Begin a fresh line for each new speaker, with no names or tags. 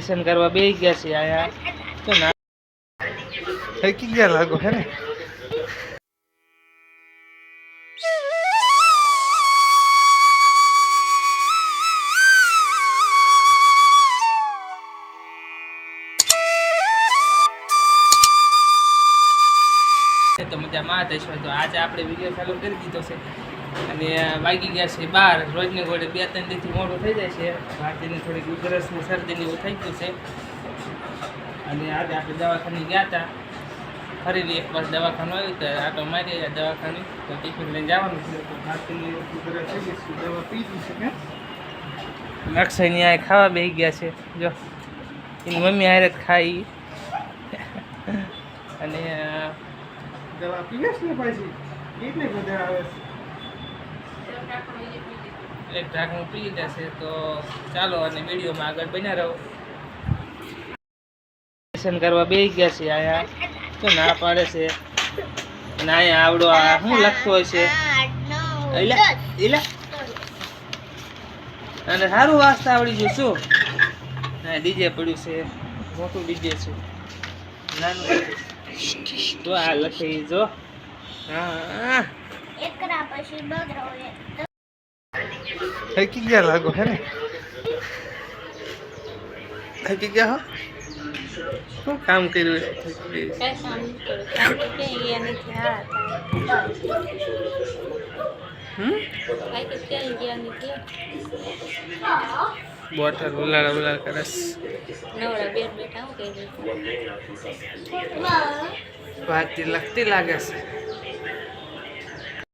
દર્શન કરવા બે ગયા છે આયા. ના ગયા લાગો હે ને? તો મજામાં થઈશું તો આજે આપણે વીડિયો ચાલુ કરી દીધો છે. અને વાગી ગયા છે બાર. રોજની ગોળે બે ત્રણ દિવસથી મોડું થઈ જાય છે. ભારતીની થોડીક ઉધરસ ને શરદીની એવું થઈ ગયું છે. અને આજે આપણે દવાખાને ગયા હતા. ફરીથી એક વાર દવાખાનું આવ્યું તો આટો મારી આવ્યા દવાખાને. તો ટિફિન લઈને જવાનું છે. તો ભારતીની ઉધરસ થઈ ગઈ દવા પી દીધી છે અક્ષયની આ ખાવા બેસી ગયા છે. જો, એની મમ્મી હારે ખાઈ. અને, દવા પીવે ને પાછી? કેટલી બધા આવે છે? એક ઢાંકણું પી લીધા છે, તો ચાલો અને વિડીયોમાં આગળ બન્યા રહો. દર્શન કરવા બે ગયા છે અહીંયા તો ના પાડે છે. અને અહીંયા આવડો આ શું લખતો હોય છે? અને સારું વાંચતા આવડી ગયું શું? હા ડીજે પડ્યું છે. મોટું ડીજે છે. નાનું. તો આ લખી જો. હા.
એકરા પછી બગડો
થાકી ગયા લાગો હે ને? થાકી ગયા હો? શું કામ કર્યું.
કઈ કાંઈ
બોટલ ઉલાળા ઉલાળ કરે છે.
નવરા બેઠ હું કહી
વાતથી લખતી લાગે છે.